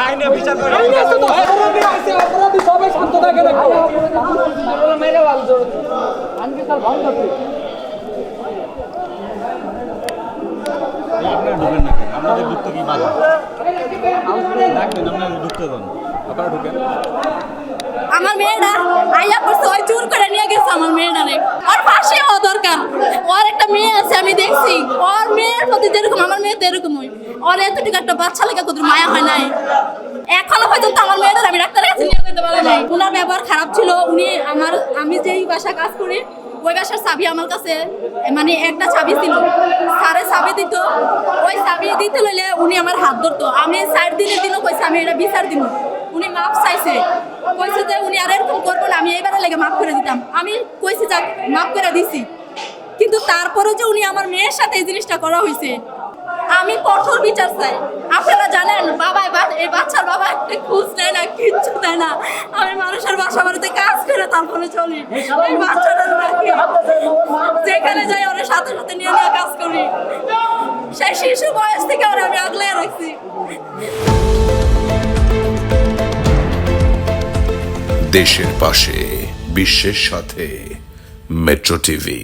আইনে বিচার করে আইনে আছে তো আমার মেয়েটা আইয়া করছে ওই চুর করে নিয়ে গেছে আমার মেয়েটা রে আর ফাঁসি হতো। ওর একটা মেয়ে আছে, আমি দেখছি। ওর মেয়ের প্রতি যেরকম, আমার মেয়ে তো এরকমই ওর এতটুকু একটা বাচ্চা লেগে কত মায়া হয় নাই। এখনও পর্যন্ত আমার মেয়েটার আমি ডাক্তারের কাছে নিয়ে যেতে পারি নাই। ওনার ব্যবহার খারাপ ছিল। উনি আমার, আমি যেই বাসা কাজ করি, ওই বাসার চাবি আমার কাছে মানে একটা চাবি ছিল। স্যারে চাবি দিত। ওই চাবি দিতে লইলে উনি আমার হাত ধরতো। আমি সাইড দিনের দিনও কইছে আমি এটা বিচার দিব উনি মাপ চাইছে। কইছে যে উনি আর এরকম করব না, আমি এবারে লেগে মাফ করে দিতাম। আমি কইছি, যাক মাফ করে দিছি। কিন্তু তারপরে যে উনি আমার মেয়ের সাথে এই জিনিসটা করা হয়েছে আমি কঠোর বিচার চাই। আপনারা জানেন, বাবা এই বাচ্চার বাবা একটা খুঁজ দেয় না, কিচ্ছু দেয় না। আমি মানুষের বাসা বাড়িতে কাজ করে তারপরে চলি। এই যেখানে যাই ওরা সাথে সাথে নিয়ে নিয়ে কাজ করি। সেই শিশু বয়স থেকে ওরা আমি আগলে রাখছি। দেশের পাশে, বিশ্বের সাথে, মেট্রো টিভি।